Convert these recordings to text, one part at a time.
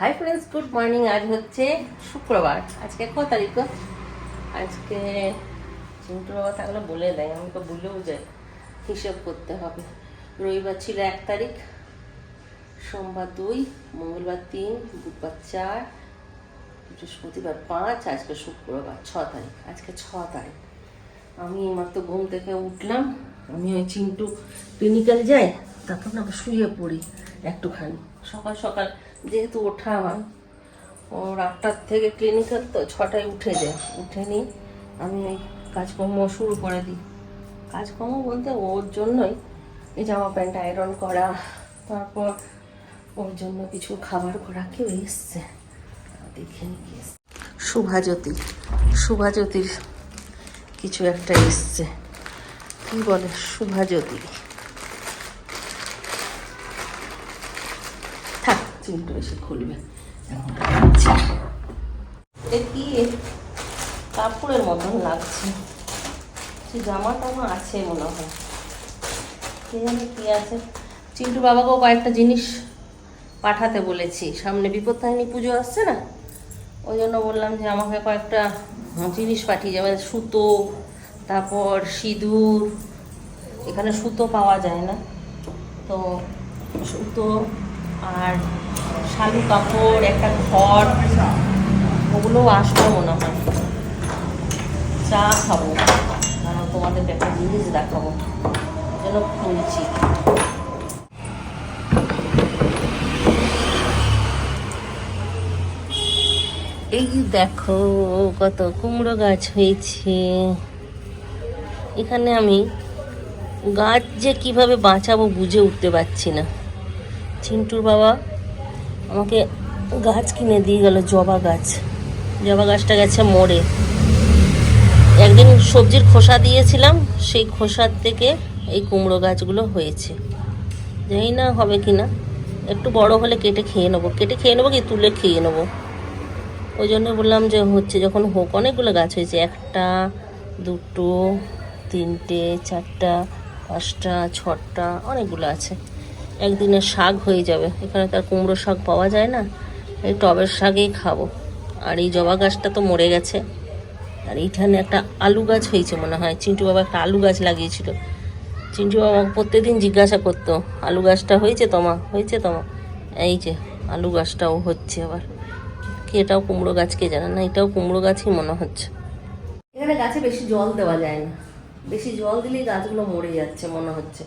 Hi friends good morning আজ হচ্ছে শুক্রবার। আজকে ক তারিখ? আজকে বাবা থাকলে বলে দেয়, আমি তো ভুলেও যাই। হিসেব করতে হবে। রবিবার ছিল এক তারিখ, সোমবার দুই, মঙ্গলবার তিন, বুধবার চার, বৃহস্পতিবার পাঁচ, আজকে শুক্রবার ছ তারিখ। আজকে ছ তারিখ। আমি এইমাত্র ঘুম থেকে উঠলাম, আমি ওই চিন্টু ক্লিনিক্যাল যাই, তারপর আবার শুয়ে পড়ি একটুখানি। সকাল সকাল যেহেতু ওঠা হয় ও আটটার থেকে ক্লিনিক্যাল তো ছটায় উঠে যায়। উঠে নিয়ে আমি ওই কাজকর্ম শুরু করে দিই। কাজকর্ম বলতে ওর জন্যই এই জামা প্যান্ট আয়রন করা, তারপর ওর জন্য কিছু খাবার করা, কেউ এসছে। দেখে কি শুভাজ্যোতি, শুভাজ্যোতির কিছু একটা এসছে। কি বলে শুভাজ্যোতি? চিন্টু এসে খুলবে। এখন কি? কাপড়ের মতন লাগছে। সে জামা টামা আছে মনে হয়। কে জানে কি আছে? চিন্টু বাবাকেও কয়েকটা জিনিস পাঠাতে বলেছি। সামনে বিপদ বিপত্তারিণী পুজো আসছে না? ওই জন্য বললাম যে আমাকে কয়েকটা জিনিস পাঠিয়ে যাবে। সুতো, তারপর সিঁদুর। এখানে সুতো পাওয়া যায় না। তো সুতো আর শালু কাপড়, একটা ঘর, ওগুলো আসবে মনে হয়। চা খাব। কারণ তোমাদেরকে একটা জিনিস দেখাবো। যেন খুলছি। এই দেখো, কত কুমড়ো গাছ হয়েছে। এখানে আমি গাছ যে কীভাবে বাঁচাবো বুঝে উঠতে পারছি না। চিন্টুর বাবা আমাকে গাছ কিনে দিয়ে গেল, জবা গাছ। জবা গাছটা গেছে মরে একদিন সবজির খোসা দিয়েছিলাম, সেই খোসার থেকে এই কুমড়ো গাছগুলো হয়েছে। জানি না হবে কি না, একটু বড় হলে কেটে খেয়ে নেব। কেটে খেয়ে নেব কি, তুলে খেয়ে নেব? ওই জন্য বললাম যে হচ্ছে যখন হোক, অনেকগুলো গাছ হয়েছে। একটা, দুটো, তিনটে, চারটা, পাঁচটা, ছটা, অনেকগুলো আছে। একদিনে শাক হয়ে যাবে। এখানে তার কুমড়ো শাক পাওয়া যায় না। এই টবের শাকেই খাব। আর এই জবা গাছটা তো মরে গেছে। আর এইখানে একটা আলু গাছ হয়েছে মনে হয়। চিন্টু বাবা একটা আলু গাছ লাগিয়েছিল। চিন্টু বাবা প্রত্যেকদিন জিজ্ঞাসা করতো, আলু গাছটা হয়েছে তোমা? হয়েছে তোমা? এই যে, আলু গাছটাও হচ্ছে আবার। কি এটাও কুমড়ো গাছ, কে জানে না? এটাও কুমড়ো গাছই মনে হচ্ছে। এখানে গাছে বেশি জল দেওয়া যায় না। বেশি জল দিলেই গাছগুলো মরে যাচ্ছে মনে হচ্ছে।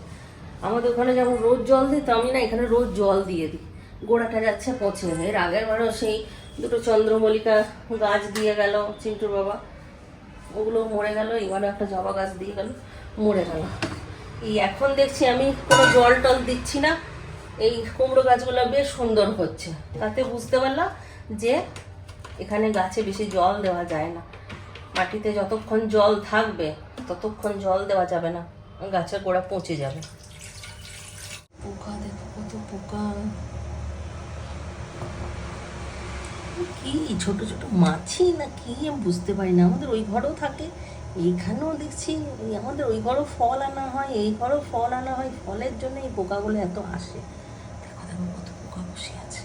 আমাদের ওখানে যেমন রোজ জল দিই, তো আমি না এখানে রোজ জল দিয়ে দিই। গোড়াটা যাচ্ছে পচে এর আগের বারও সেই দুটো চন্দ্রমল্লিকা গাছ দিয়ে গেল, চিন্টুর বাবা। ওগুলো মরে গেল, এবারও একটা জবা গাছ দিয়ে গেল, মরে গেল। এই এখন দেখছি আমি কোনো জল টল দিচ্ছি না। এই কুমড়ো গাছগুলো বেশ সুন্দর হচ্ছে। তাতে বুঝতে পারলাম যে এখানে গাছে বেশি জল দেওয়া যায় না। মাটিতে যতক্ষণ জল থাকবে, ততক্ষণ জল দেওয়া যাবে না। গাছের গোড়া পচে যাবে। পোকা, দেখো কত পোকা। কি, ছোট ছোট মাছি না কি আমি বুঝতে পারি না, আমাদের ওই ঘরেও থাকে। এইখানেও দেখছি আমাদের ওই ঘরেও ফল আনা হয়, এই ঘরেও ফল আনা হয়। ফলের জন্য এই পোকাগুলো এত আসে। দেখো দেখো কত পোকা বসে আছে।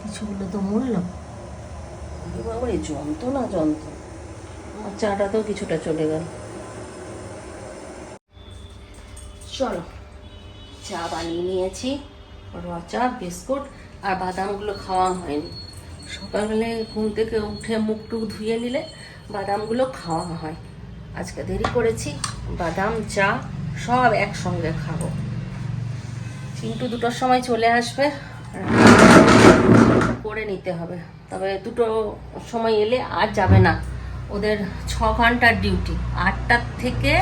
কিছুগুলো তো মরলাম বাবা এই যন্ত্রণা। যন্ত্র আমার চাটাতেও কিছুটা চলে গেল। চলো, চা বানিয়ে নিয়েছি চা, বিস্কুট আর বাদামগুলো খাওয়া হয়নি। সকালবেলায় ঘুম থেকে উঠে মুখ টুক ধুয়ে নিলে বাদামগুলো খাওয়া হয়। আজকে দেরি করেছি, বাদাম, চা সব একসঙ্গে খাব। চিন্টু দুটোর সময় চলে আসবে করে নিতে হবে। তবে দুটো সময় এলে আর যাবে না। ওদের ছ ঘণ্টার ডিউটি আটটার থেকে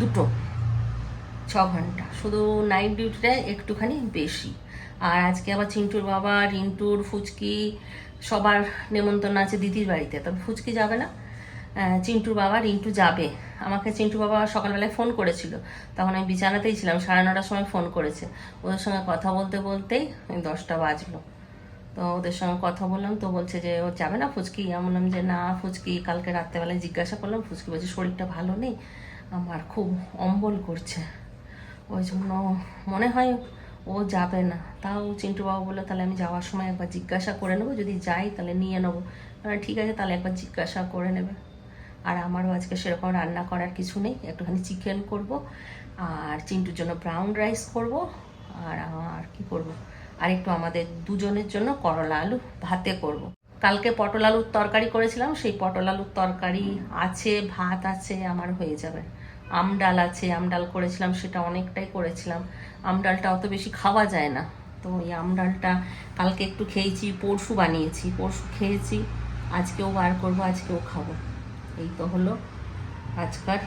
দুটো। ছ ঘণ্টা, শুধু নাইট ডিউটিটা একটুখানি বেশি। আর আজকে আবার চিন্টুর বাবা, রিন্টুর, ফুচকি, সবার নেমন্তন্ন আছে দিদির বাড়িতে। তবে ফুচকি যাবে না। চিন্টুর বাবা, রিন্টু যাবে। আমাকে চিন্টু বাবা সকালবেলায় ফোন করেছিল। তখন আমি বিছানাতেই ছিলাম, সাড়ে নটার সময় ফোন করেছে। ওদের সঙ্গে কথা বলতে বলতেই দশটা বাজলো। তো ওদের সঙ্গে কথা বললাম, তো বলছে যে ও যাবে না ফুচকি? আমি বললাম যে না, ফুচকি কালকে রাত্রেবেলায় জিজ্ঞাসা করলাম, ফুচকি বলছে, শরীরটা ভালো নেই? আমার খুব অম্বল করছে। ওই জন্য মনে হয় ও যাবে না। তাও চিন্টু বাবু বলল, তাহলে আমি যাওয়ার সময় একবার জিজ্ঞাসা করে নেব, যদি যাই তাহলে নিয়ে নেব। ঠিক আছে, তাহলে একবার জিজ্ঞাসা করে নেবে। আর আমারও আজকে সেরকম রান্না করার কিছু নেই, একটুখানি চিকেন করব, আর চিন্টুর জন্য ব্রাউন রাইস করব, আর আর কি করব? আর একটু আমাদের দুজনের জন্য করলা আলু ভাতে করব। কালকে পটল আলুর তরকারি করেছিলাম, সেই পটল আলুর তরকারি আছে, ভাত আছে, আমার হয়ে যাবে। আমডাল আছে আমডাল করেছিলাম, সেটা অনেকটাই করেছিলাম। আমডালটা অত বেশি খাওয়া যায় না। তো ওই আমডালটা কালকে একটু খেয়েছি, পরশু বানিয়েছি। পরশু খেয়েছি, আজকেও বার করব, আজকেও খাব। এই তো হলো আজকার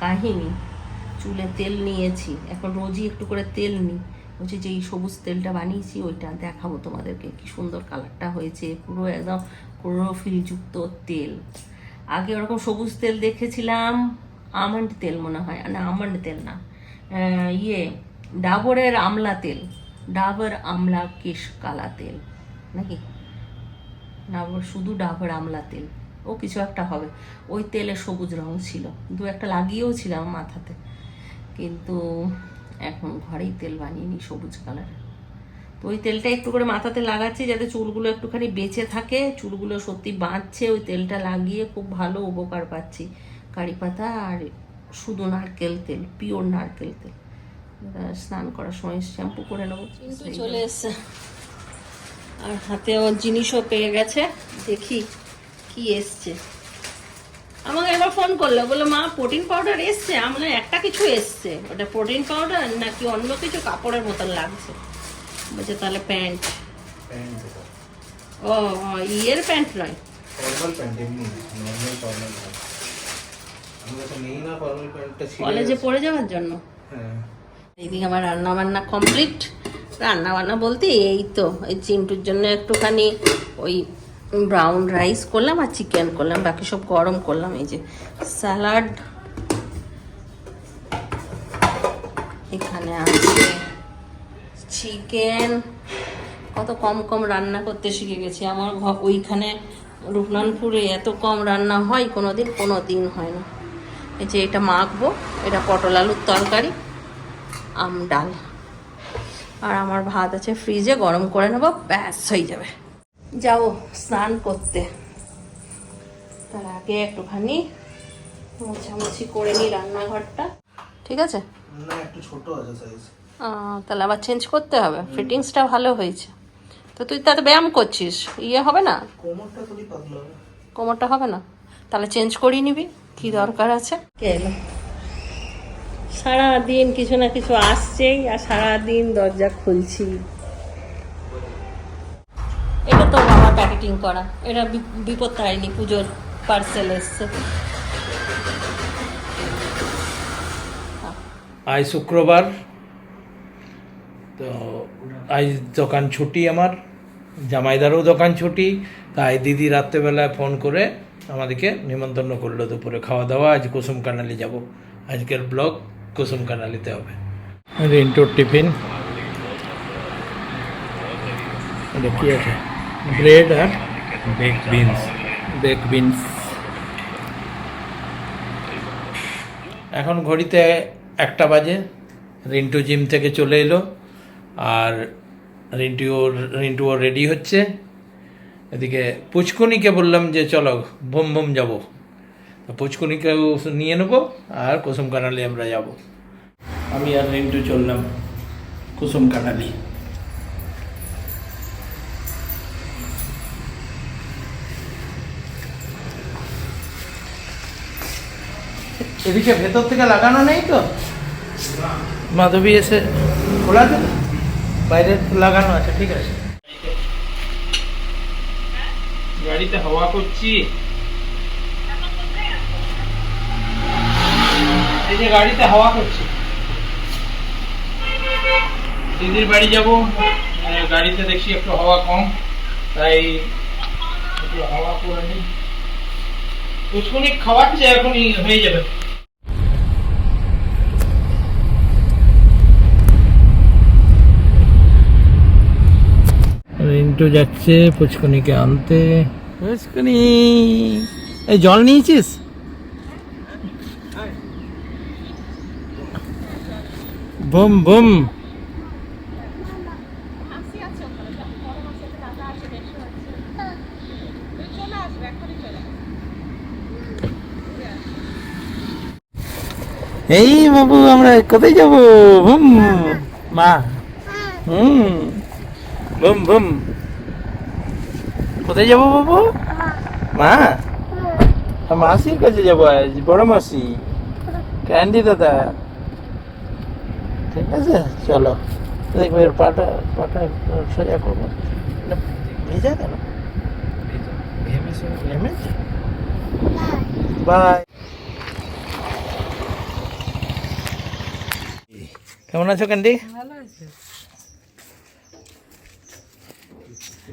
কাহিনী। চুলে তেল নিয়েছি, এখন রোজই একটু করে তেল নিই। বলছি যে এই সবুজ তেলটা বানিয়েছি, ওইটা দেখাবো তোমাদেরকে। কি সুন্দর কালারটা হয়েছে, পুরো একদম ক্লোরোফিলযুক্ত তেল। আগে ওরকম সবুজ তেল দেখেছিলাম আমন্ড তেল মনে হয়। না আমন্ড তেল না। ইয়ে ডাবরের আমলা তেল। ডাবর আমলা কেশ কালা তেল। নাকি? ডাবর, শুধু ডাবর আমলা তেল। ও, কিছু একটা হবে। ওই তেলে সবুজ রং ছিল। দু একটা লাগিয়েও ছিলাম মাথাতে। কিন্তু এখন ঘরেই তেল বানিয়ে নিই সবুজ কালারের তো ওই তেলটা একটু করে মাথাতে লাগাচ্ছি যাতে চুলগুলো একটুখানি বেঁচে থাকে চুলগুলো সত্যি বাঁচছে ওই তেলটা লাগিয়ে খুব ভালো উপকার পাচ্ছি। কারি পাতা আর শুধু নারকেল তেল পিওর নারকেল তেল। স্নান করার সময় শ্যাম্পু করে নেব। কিন্তু চলে এসছে। আর হাতে জিনিসও পেয়ে গেছে। দেখি কি এসছে। আমাকে একবার ফোন করল বলল মা প্রোটিন পাউডার এসছে। আমরা একটা কিছু এসছে। ওটা প্রোটিন পাউডার নাকি অন্য কিছু কাপড়ের মতন লাগছে? বলছে তাহলে প্যান্ট। ও ইয়ের প্যান্ট নয়। কলেজে পড়ে যাওয়ার জন্য? হ্যাঁ। এইদিকে আমার রান্না বান্না কমপ্লিট রান্না বান্না বলতে এই তো এই চিন্টুর জন্য একটুখানি ওই ব্রাউন রাইস করলাম আর চিকেন করলাম, বাকি সব গরম করলাম, এই যে স্যালাড এখানে আছে চিকেন কত কম কম রান্না করতে শিখে গেছি, আমার ওইখানে রূপনানপুরে এত কম রান্না হয় কোনো দিন কোনো দিন হয় না। এই যে এটা মাখবো, এটা পটল আলুর তরকারি, আম ডাল। আর আমার ভাত আছে ফ্রিজে গরম করে নেব, ব্যাস হয়ে যাবে। যাও স্নান করতে। তার আগে একটুখানি মোছামুছি করে নিই রান্নাঘরটা। ঠিক আছে? না একটু ছোট আছে সাইজ তাহলে আবার চেঞ্জ করতে হবে। ফিটিংসটা ভালো হয়েছে। তো তুই তাতে ব্যায়াম করছিস? ইয়ে হবে না? কোমরটা হবে। কোমরটা হবে না? তাহলে চেঞ্জ করিয়ে নিবি। কি দরকার আছে? কে এলো? সারাদিন কিছু না কিছু আসছেই আর সারাদিন দরজা খুলছি। প্যাকেটিং করা। এটা বিপদ তারিনি পুজোর পার্সেল এসছে। আজ শুক্রবার। তো আজ দোকান ছুটি আমার, জামাইদারও দোকান ছুটি, তাই দিদি রাত্রেবেলায় ফোন করে আমাদেরকে নিমন্ত্রণ করল দুপুরে। খাওয়া দাওয়া আজ কুসুম কানালি যাব। আজকের ব্লগ কুসুম কানালিতে হবে। রিন্টোর টিফিন। কি আছে? ব্রেড আর বেক বিনস বেক বিনস এখন ঘড়িতে একটা বাজে। রিন্টু জিম থেকে চলে এলো। আর রিন্টু রিন্টু রিন্টুও রেডি হচ্ছে। এদিকে পুচকুনিকে বললাম যে চলো বোম বোম যাব। পুচকুনিকেও নিয়ে নেব আর কুসুম কানালি আমরা যাব। আমি আর রিন্টু চললাম কুসুম কানালি এদিকে ভেতর থেকে লাগানো নেই তো? মাধবী এসে খোলা তো? বাইরে লাগানো আছে ঠিক আছে। গাড়িতে হাওয়া করছি। এই যে গাড়িতে হাওয়া করছি। দিদির বাড়ি যাব। গাড়িতে দেখছি একটু হাওয়া কম তাই একটু হাওয়া করে নিই। কুচকুনি খাওয়াচ্ছে এখনই হয়ে যাবে। রিন্টু যাচ্ছে, পুচকুনিকে আনতে। পুচকুনি, এই জল নিয়েছিস? বুম বুম। এই বাবু, আমরা কোথায় যাব? বুম। মা। হুম। বুম বুম। কোথায় যাব বাবু? মা? মাসির কাছে যাব আজ বড় মাসি। ক্যান্ডি দাদা। ঠিক আছে চলো। দেখবে এর পাটা পাটা সোজা করব। না, ভেজা কেন? বাই কেমন আছো ক্যান্ডি ওকে দুটু আমার চোনা বেটা চোনা বেটা এই যে এই যে এই যে এই, গুরু গুরু বুম বুম বুম বুম এই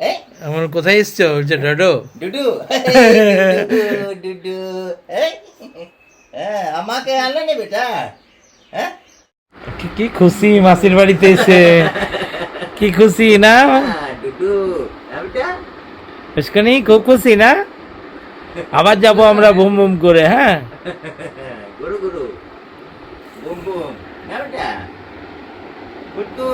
এই আমার কোথায় এসছো? বলছে ডাডো। ডুডু। ডুডু হ্যাঁ, আমাকে আনলে না বেটা? হ্যাঁ? কি খুশি মাসির বাড়িতে এসে। কি খুশি না? হ্যাঁ, ডুডু হ্যাঁ, পুষ্কনি খুব খুশি না? আবার যাব আমরা বুম বুম করে হ্যাঁ? গুরু গুরু। বুম বুম হ্যাঁ বেটা? গুড্ডু।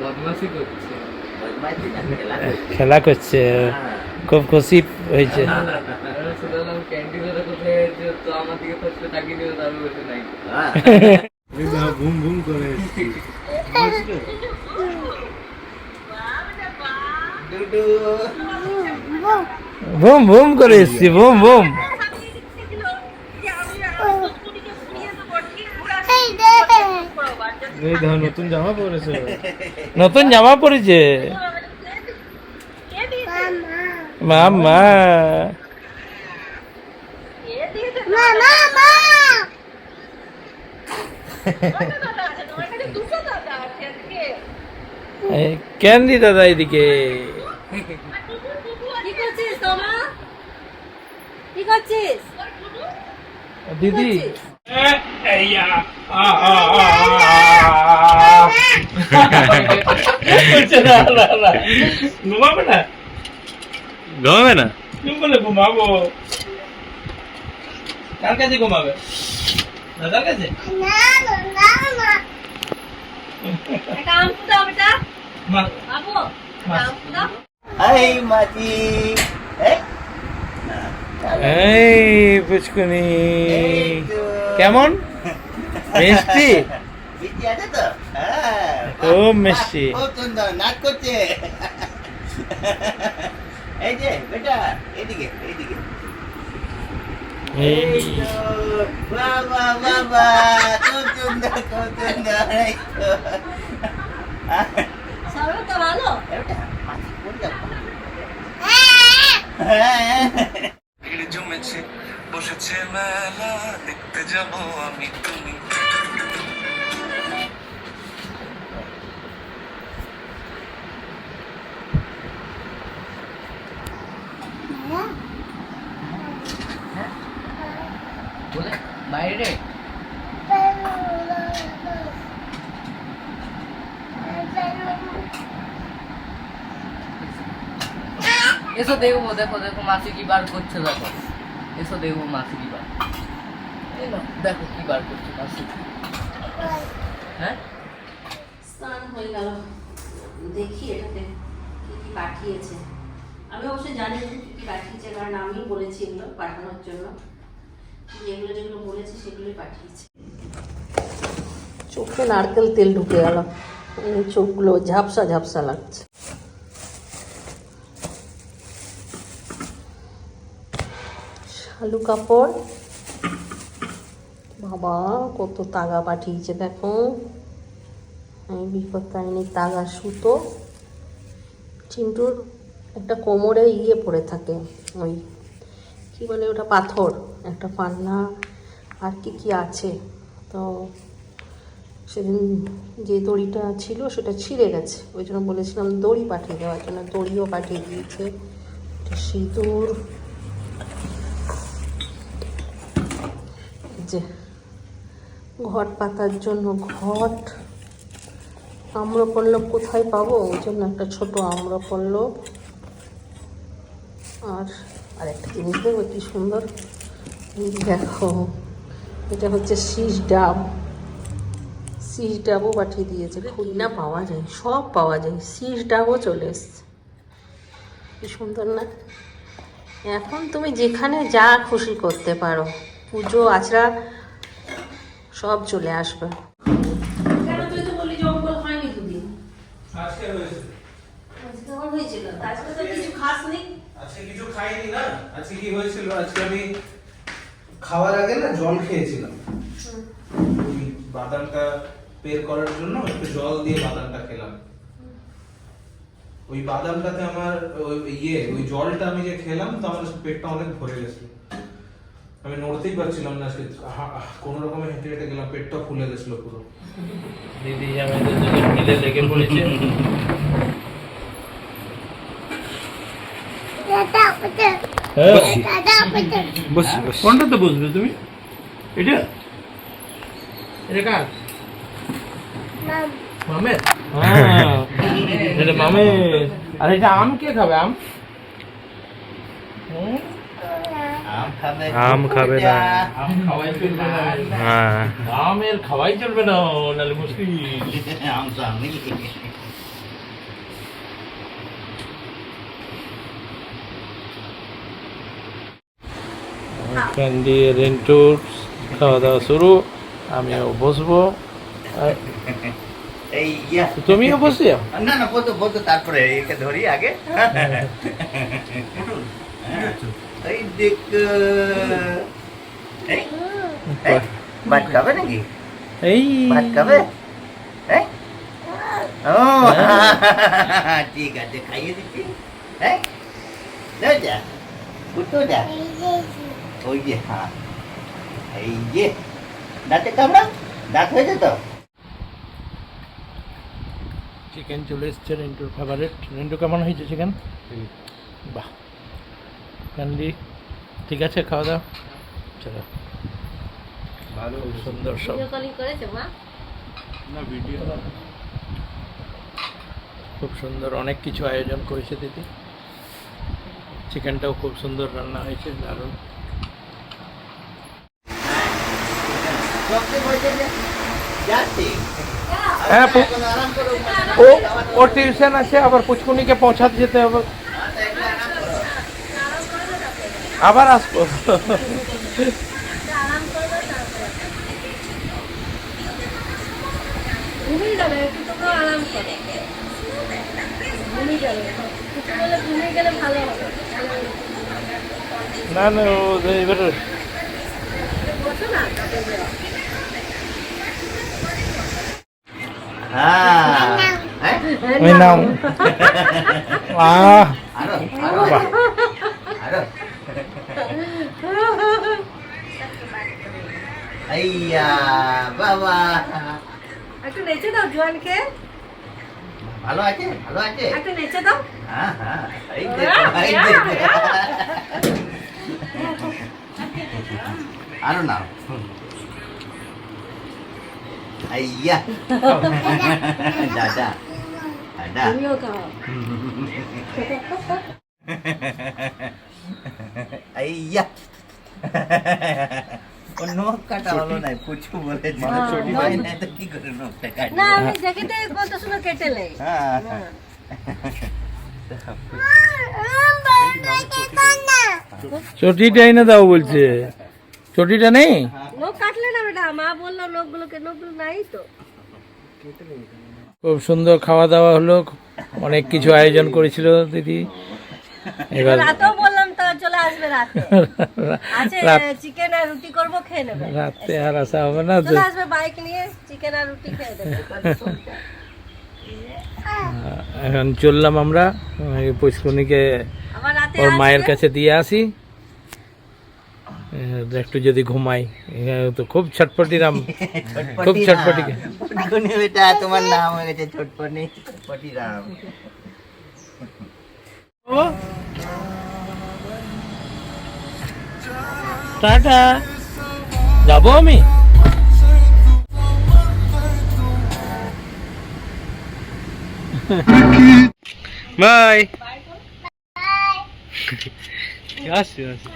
বদমাসি করছে। বদমাইশি না, খেলা করছে। খেলা করছে। হ্যাঁ। খুব খুশি হয়েছে। কোথায় তো আমার দিকে তাকিয়ে দিল নাই হ্যাঁ। ডুডু। বুম বুম করে এসছি বুম বুম নতুন জামা পরেছে। মামা। এই, ক্যান্ডি দাদা এদিকে কি করছিস তোমরা কি করছিস দিদি ঘুমাবে না ঘুমাবে না তুমি বলে ঘুমাবো কার কাছে ঘুমাবে দাদার কাছে? একটা আম দাও বেটা। মা। বাবু আম দাও এই মাছি। এই। এই পুচকুনি। কেমন? মিষ্টি? মিষ্টি আছে তো? হ্যাঁ। খুব মিষ্টি। খুব সুন্দর নাচ করছে। এই যে বেটা এদিকে এদিকে। বাহ বাহ খুব। হ্যাঁ জমেছে বসেছে মেলা দেখতে যাব আমি তুমি বলে বাইরে এসো দেখব দেখো দেখো মাসি কি বার করছে দেখো। এসো দেখব মাসি কি বার। দেখো কি বার করছে মাসি। হ্যাঁ? স্নান হয়ে গেল। দেখি এটাতে কি কি পাঠিয়েছে। আমি অবশ্যই জানি না কি কি পাঠিয়েছে কারণ আমি বলেছি এগুলো পাঠানোর জন্য। যেগুলো যেগুলো বলেছে সেগুলোই পাঠিয়েছে। চোখে নারকেল তেল ঢুকে গেল। চোখগুলো ঝাপসা ঝাপসা লাগছে। শালু কাপড়। বাবা, কত তাগা পাঠিয়েছে দেখো। এই বিপত্তারিণী তাগা সুতো। চিন্টুর একটা কোমরে ইয়ে পড়ে থাকে, ওই কি বলে ওটা পাথর, একটা পান্না আর কি কি আছে। তো সেদিন যে দড়িটা ছিল সেটা ছিঁড়ে গেছে। ওই জন্য বলেছিলাম দড়ি পাঠিয়ে দেওয়ার জন্য, দড়িও পাঠিয়ে দিয়েছে। সিঁদুর যে ঘট পাতার জন্য ঘট আম্রপল্লব কোথায় পাবো? ওই জন্য একটা ছোট আম্রপল্লব আর আরেকটা জিনিস দেখব কি সুন্দর। দেখো এটা হচ্ছে শীষ ডাব। শীষ ডাবও পাঠিয়ে দিয়েছে খুলি না পাওয়া যায় সব পাওয়া যায়। শীষ ডাবও চলে এসছে। কি সুন্দর না? এখন তুমি যেখানে যা খুশি করতে পারো। পুজো আচরা সব চলে আসবে। কেন তুই তো বললি জঙ্গল হয়নি দুদিন? আজকে আমার হয়েছিল? আজকে তো কিছু খাসনি? আজকে কিছু খাইনি না। আজকে কি হয়েছিল? আজকে আমি খাওয়ার আগে না জল খেয়েছিলাম। ওই বাদামটা বের করার জন্য একটু জল দিয়ে বাদামটা খেলাম। ওই বাদামটাতে আমার ওই ইয়ে ওই জলটা আমি যে খেলাম তো আমার পেটটা অনেক ভরে গেছিল। আমি নড়তেই পারছিলাম না আজকে। কোন রকমে হেঁটে হেঁটে গেলাম পেটটা ফুলে গেছিল পুরো। দিদি আমাদের দুজন মিলে লেগে পড়েছে। কোনটাতে বসবে তুমি? এটা? এটা কার? মামের? হ্যাঁ। এটা মামের। আর এটা আম কে খাবে আম? হুম? আম খাবে না। আম খাওয়াই চলবে না। হ্যাঁ। আমের খাওয়াই চলবে না নাহলে মুশকিল। আম তো আমি ক্যান্ডি রেন্টুর খাওয়া দাওয়া শুরু আমিও বসবো। এই ইয়া। তুমিও বসে যাও না না বলতো বলতো তারপরে একে ধরি আগে। এই দেখ ভাত খাবে নাকি? এই। ভাত খাবে? ও ঠিক আছে খাইয়ে দিচ্ছি। এই দাও যা উঠো যা। ওই যে হ্যাঁ। এই যে দাঁতে কামড়া দাঁত হয়েছে তো? চিকেন চলে এসছে রেন্টুর ফেভারিট রেন্টু কেমন হয়েছে চিকেন বাহ। ক্যান্ডি ঠিক আছে খাওয়া দাওয়া চলো। ভালো সুন্দর সব। কলিং করেছে মা? খুব সুন্দর অনেক কিছু আয়োজন করেছে দিদি। চিকেনটাও খুব সুন্দর রান্না হয়েছে দারুণ। হ্যাঁ, ও ওর টিউশন আছে আবার পুচকুনিকে পৌঁছাতে যেতে হবে আবার আসব ঘুমিয়ে যাবে একটু তোমরা আরাম করো ঘুমিয়ে যাবে কিছু বলে ঘুমিয়ে গেলে ভালো আসব না না ও এবার হ্যাঁ। হ্যাঁ ওই নাও। আহ আরও আরও আরও আইয়া বাবা একটু নেচে দাও জোয়ানকে ভালো আছে ভালো আছে একটু নেচে দাও হ্যাঁ হ্যাঁ এই দেখো এই দেখো আরও নাও আইয়া দাদা দাদা তুমিও খাও আইয়া ও নখ কাটা হলো না পুচকু বলে ছুটি নখ- না তো কি করে নখটা কাটবে না আমি জ্যাকেটে কথা শুনে কেটেলে। হ্যাঁ। হ্যাঁ চটিটা এনে দাও বলছে। চটিটা নেই? নখ কাটলে না বেটা মা বলল নখগুলোকে নখগুলো নাই তো। খুব সুন্দর খাওয়া দাওয়া হলো অনেক কিছু আয়োজন করেছিল দিদি। এবার বললাম চলে আসবে রাতে। আছে চিকেন আর রুটি করব খেয়ে নেবে। রাতে আর আসা হবে না চলে আসবে বাইক নিয়ে চিকেন আর রুটি খেয়ে দেবে। এখন চললাম আমরা রাতে ওর মায়ের কাছে দিয়ে আসি। একটু যদি ঘুমাই তো খুব ছটপটি রাম। খুব ছটপটি ছটপটি তোমার নাম হয়ে গেছে ছটপটি। ছটপটি রাম। টাটা। যাব আমি। বাই। আসছি আসছি।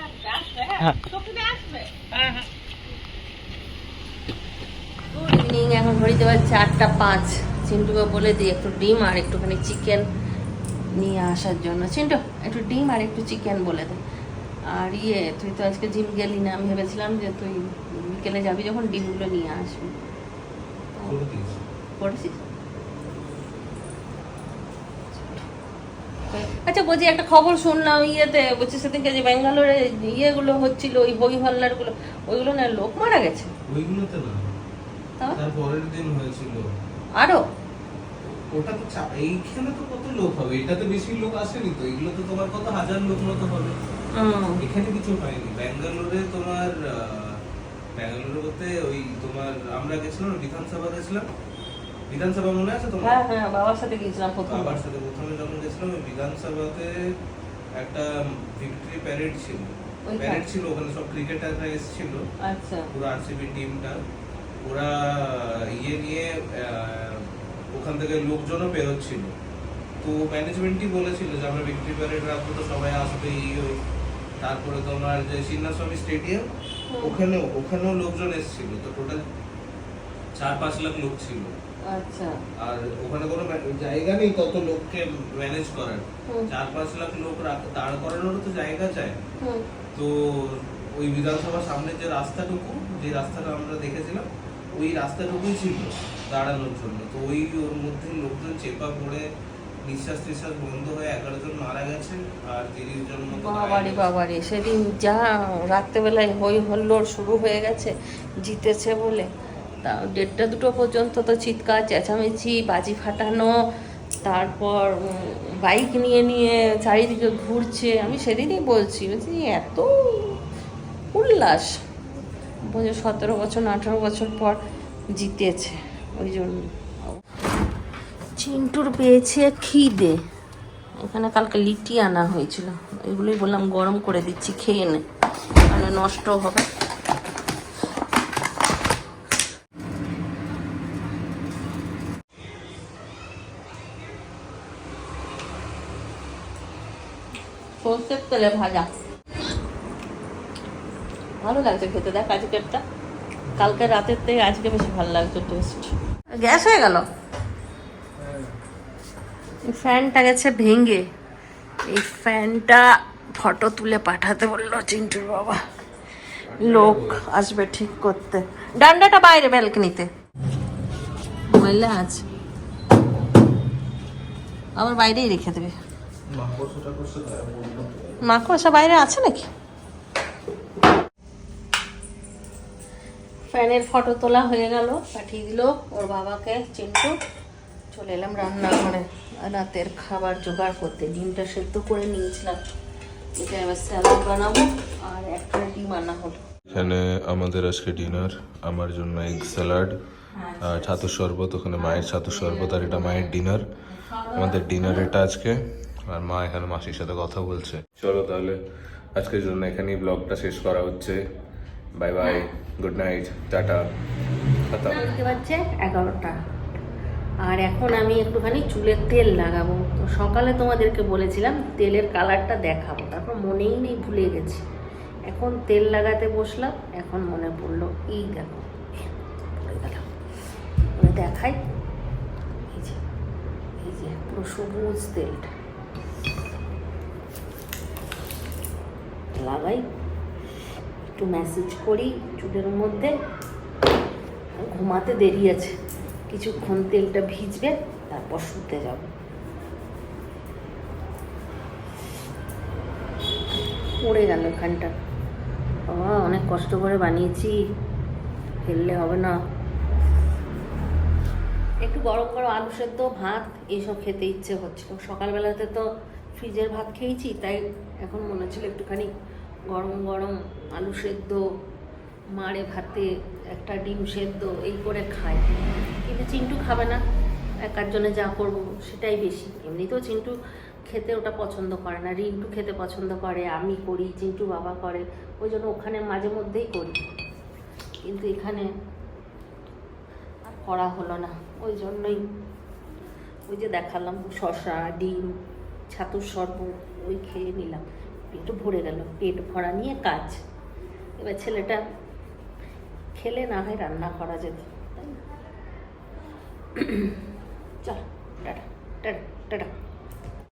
ইভিনিং এখন ঘড়িতে বাজছে আটটা পাঁচ। চিন্টুকে বলে দিই একটু ডিম আর একটুখানি চিকেন নিয়ে আসার জন্য। চিন্টু একটু ডিম আর একটু চিকেন বলে দে। আর ইয়ে তুই তো আজকে জিম গেলি না আমি ভেবেছিলাম যে তুই বিকেলে যাবি যখন ডিমগুলো নিয়ে আসবি। করেছিস? আচ্ছা বলছি একটা খবর শুনলাম ইয়েতে বলছি সেদিনকে যে ব্যাঙ্গালোরে ইয়েগুলো হচ্ছিল ওই বই হল্লারগুলো ওইগুলো না লোক মারা গেছে? ওইগুলোতে না। তা? তার পরের দিন হয়েছিল। আরও? ওটা তো এইখানে তো কত লোক হবে? এটাতে বেশি লোক আসেনি তো? এগুলো তো তোমার কত হাজার লোক মতো হবে। এখানে কিছু হয়নি। ব্যাঙ্গালোরে তোমার ব্যাঙ্গালোরে বলতে ওই তোমার আমরা গেছিলাম বিধানসভা গেছিলাম। বিধানসভা মনে আছে তোমার? হ্যাঁ হ্যাঁ বাবার সাথে গিয়েছিলাম প্রথম। বাবার সাথে প্রথমে যখন গেছিলাম বিধানসভাতে একটা ভিক্টরি প্যারেড ছিল। প্যারেড ছিল ওখানে সব ক্রিকেটাররা এসেছিল। আচ্ছা। পুরো আরসিবি টিমটা। ওরা ইয়ে নিয়ে ওখান থেকে লোকজনও বেরোচ্ছিল। তো ম্যানেজমেন্টই বলেছিল যে আমরা ভিক্টরি প্যারেড রাখব তো সবাই আসবে এই ওই তারপরে তোমার যে সিন্নাস্বামী স্টেডিয়াম ওখানেও ওখানেও লোকজন এসেছিল তো টোটাল চার পাঁচ লাখ লোক ছিল। আচ্ছা। আর ওখানে কোনো জায়গা নেই তত লোককে ম্যানেজ করার। চার পাঁচ লাখ লোক দাঁড় করানোরও তো জায়গা চাই। তো ওই বিধানসভার সামনে যে রাস্তাটুকু যে রাস্তাটা আমরা দেখেছিলাম ওই রাস্তাটুকুই ছিল দাঁড়ানোর জন্য। তো ওই ওর মধ্যে লোকজন চেপা পড়ে নিঃশ্বাস টিশ্বাস বন্ধ হয়ে এগারো জন মারা গেছে আর তিরিশ জন বাবারে বাবারে সেদিন যা রাত্রেবেলায় হই হল্লোড় শুরু হয়ে গেছে জিতেছে বলে। তা দেড়টা দুটো পর্যন্ত তো চিৎকার চেঁচামেচি বাজি ফাটানো তারপর বাইক নিয়ে নিয়ে চারিদিকে ঘুরছে। আমি সেদিনই বলছি বলছি এত উল্লাস। বলছে সতেরো বছর আঠারো বছর পর জিতেছে। ওই জন্য। চিন্টুর পেয়েছে খিদে। এখানে কালকে লিটি আনা হয়েছিল। এগুলোই বললাম গরম করে দিচ্ছি, খেয়ে নে। মানে নষ্ট হবে। তেলে ভাজা। ভালো লাগছে খেতে। দেখ আজকেরটা। কালকে রাতের থেকে আজকে বেশি ভালো লাগছে টেস্ট গ্যাস হয়ে গেল? ফ্যানটা গেছে ভেঙে। এই ফ্যানটা ফটো তুলে পাঠাতে বলল চিন্টুর বাবা। লোক আসবে ঠিক করতে। ডান্ডাটা বাইরে ব্যালকনিতে ময়লা আছে। আবার বাইরেই রেখে দেবে। মাকড়সা বাইরে আছে নাকি? ফ্যানের ফটো তোলা হয়ে গেল। পাঠিয়ে দিল ওর বাবাকে, চিন্টু। চলে এলাম রান্নাঘরে রাতের খাবার জোগাড় করতে। ডিমটা সেদ্ধ করে নিয়েছিলাম। এটা এবার স্যালাড বানাবো আর একটা ডিম আনা হলো। এখানে আমাদের আজকে ডিনার আমার জন্য এগ স্যালাড আর ছাতুর শরবত ওখানে মায়ের ছাতুর শরবত আর এটা মায়ের ডিনার আমাদের ডিনার এটা আজকে আর মা এখানে মাসির সাথে কথা বলছে। চলো তাহলে আজকের জন্য এখানেই ব্লগটা শেষ করা হচ্ছে। Bye bye good night tata. খতম এগারোটা। আর এখন আমি একটুখানি চুলের তেল লাগাবো। তো সকালে তোমাদেরকে বলেছিলাম তেলের কালারটা দেখাবো। তারপর মনেই নেই, ভুলে গেছি। এখন তেল লাগাতে বসলাম, এখন মনে পড়ল, এই দেখো, পড়ে গেলাম। ওই দেখাই, এই যে এই যে, পুরো সবুজ তেলটা। লাগাই, একটু ম্যাসেজ করি চুলের মধ্যে। ঘুমাতে দেরি আছে। কিছুক্ষণ তেলটা ভিজবে, তারপর শুতে যাব। পড়ে গেল এখানটা। বাবা, অনেক কষ্ট করে বানিয়েছি। ফেললে হবে না। একটু গরম গরম আলু সেদ্ধ, ভাত, এইসব খেতে ইচ্ছে হচ্ছিল। সকালবেলাতে তো ফ্রিজের ভাত খেয়েছি, তাই এখন মনে হচ্ছিল একটুখানি গরম গরম আলু সেদ্ধ মারে ভাতে, একটা ডিম সেদ্ধ, এই করে খায়। কিন্তু চিন্টু খাবে না, একার জন্য যা করব সেটাই বেশি। এমনিতেও চিন্টু খেতে ওটা পছন্দ করে না, রিন্টু খেতে পছন্দ করে, আমি করি, চিন্টু বাবা করে, ওই জন্য ওখানে মাঝে মধ্যেই করি। কিন্তু এখানে আর করা হলো না, ওই জন্যই ওই যে দেখালাম শশা ডিম, ছাতুর শরবত, ওই খেয়ে নিলাম। পেট ভরে গেল, পেট ভরা নিয়ে কাজ। এবার ছেলেটা খেলে না হয় রান্না করা যেত। তাই না? চল টাটা টাটা টাটা।